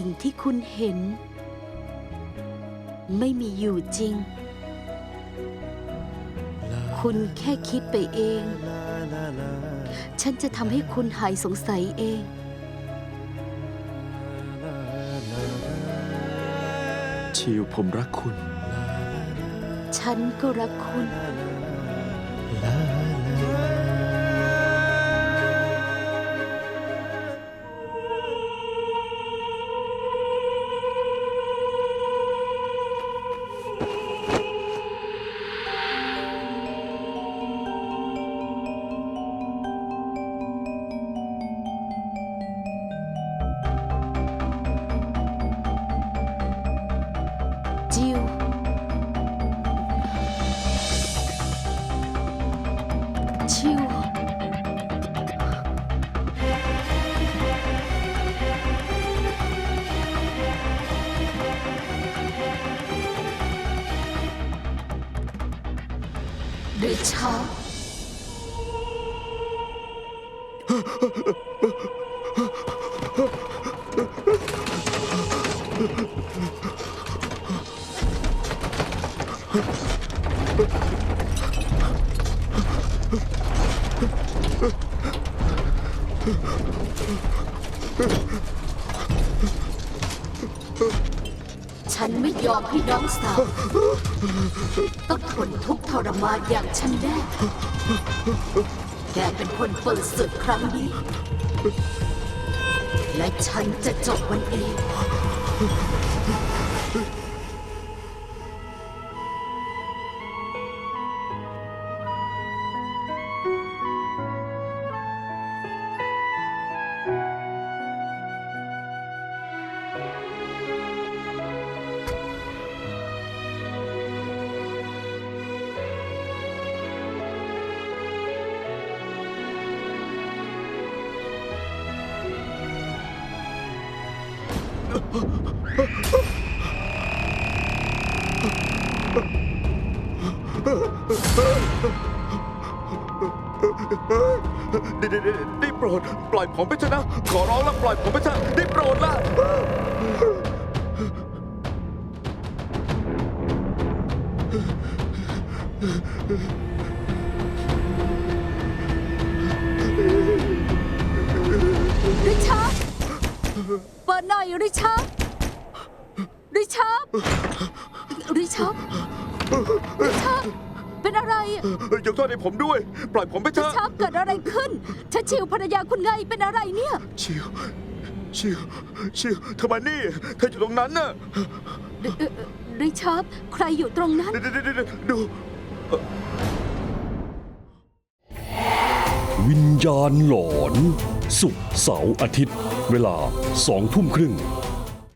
สิ่งที่คุณเห็น ไม่มีอยู่จริง คุณแค่คิดไปเอง ฉันจะทำให้คุณหายสงสัยเองชิวผมรักคุณ ฉันก็รักคุณ หรือชา ฉันไม่ยอมให้น้องสาว ต้องทนทุกข์ทรมานอย่างฉันแน่ แกเป็นคนเปิดศึกครั้งนี้ และฉันจะจบมันเอง ได้ได้ได้ได้โปรด ปล่อยผมไปเถอะนะ ขอร้องล้วปล่อยผมไปเถอะได้โปรดละริ ริชาร์ดริชาร์ดริชาร์ดริชาร์ดเป็นอะไรยกโทษให้ผมด้วย ปล่อยผมไปเถริอะชาร์ดเกิดอะไรขึ้นฉันชิวภรรยาคุณไงเป็นอะไรเนี่ย ชิวชิวชิวเธอมานี่เธออยู่ตรงนั้นน่ะริเอ่อริชาร์ดใครอยู่ตรงนั้น เดี๋ยวเดี๋ยวเดี๋ยวดู วิญญาณหลอน สุกร์เสาร์อาทิตย์ เวลาสองทุ่มครึ่ง